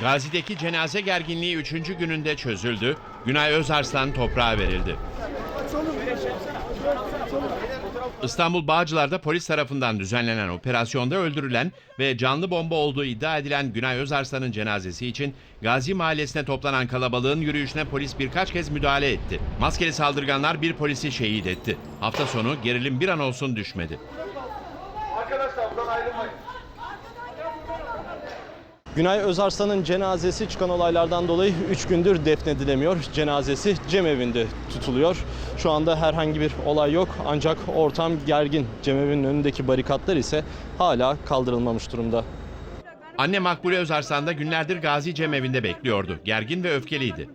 Gazi'deki cenaze gerginliği 3. gününde çözüldü. Günay Özarslan toprağa verildi. İstanbul Bağcılar'da polis tarafından düzenlenen operasyonda öldürülen ve canlı bomba olduğu iddia edilen Günay Özarslan'ın cenazesi için Gazi Mahallesi'ne toplanan kalabalığın yürüyüşüne polis birkaç kez müdahale etti. Maskeli saldırganlar bir polisi şehit etti. Hafta sonu gerilim bir an olsun düşmedi. Günay Özarslan'ın cenazesi çıkan olaylardan dolayı 3 gündür defnedilemiyor. Cenazesi cemevinde tutuluyor. Şu anda herhangi bir olay yok ancak ortam gergin. Cemevinin önündeki barikatlar ise hala kaldırılmamış durumda. Anne Makbule Özarslan da günlerdir Gazi Cemevinde bekliyordu. Gergin ve öfkeliydi.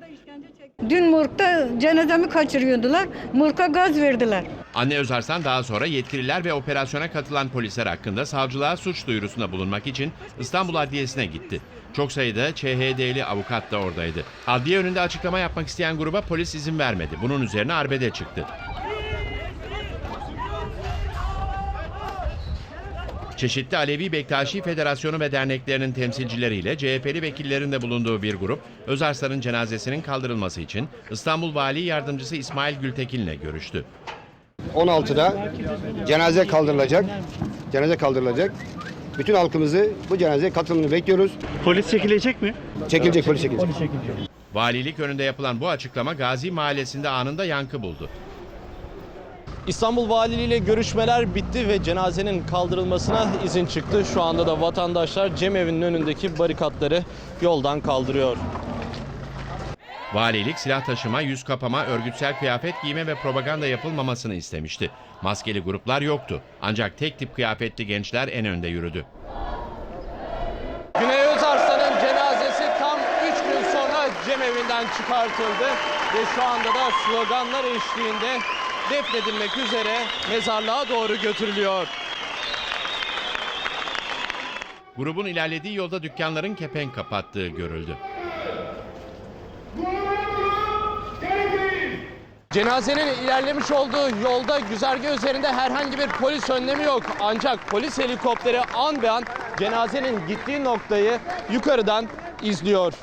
Dün Murk'ta cenazemi kaçırıyordular. Murk'a gaz verdiler. Anne Özarslan daha sonra yetkililer ve operasyona katılan polisler hakkında savcılığa suç duyurusunda bulunmak için İstanbul Adliyesi'ne gitti. Çok sayıda ÇHD'li avukat da oradaydı. Adliye önünde açıklama yapmak isteyen gruba polis izin vermedi. Bunun üzerine arbede çıktı. Çeşitli Alevi Bektaşi Federasyonu ve derneklerinin temsilcileriyle CHP'li vekillerin de bulunduğu bir grup, Özarslan'ın cenazesinin kaldırılması için İstanbul Vali Yardımcısı İsmail Gültekin'le görüştü. 16'da cenaze kaldırılacak. Cenaze kaldırılacak. Bütün halkımızı bu cenazeye katılımını bekliyoruz. Polis çekilecek mi? Çekilecek polis çekilecek. Valilik önünde yapılan bu açıklama Gazi Mahallesi'nde anında yankı buldu. İstanbul Valiliği ile görüşmeler bitti ve cenazenin kaldırılmasına izin çıktı. Şu anda da vatandaşlar cemevinin önündeki barikatları yoldan kaldırıyor. Valilik silah taşıma, yüz kapama, örgütsel kıyafet giyme ve propaganda yapılmamasını istemişti. Maskeli gruplar yoktu. Ancak tek tip kıyafetli gençler en önde yürüdü. Güney Özarslan'ın cenazesi tam 3 gün sonra cemevinden çıkartıldı ve şu anda da sloganlar eşliğinde defnedilmek üzere mezarlığa doğru götürülüyor. Grubun ilerlediği yolda dükkanların kepenk kapattığı görüldü. Cenazenin ilerlemiş olduğu yolda güzergah üzerinde herhangi bir polis önlemi yok. Ancak polis helikopteri an be an cenazenin gittiği noktayı yukarıdan izliyor.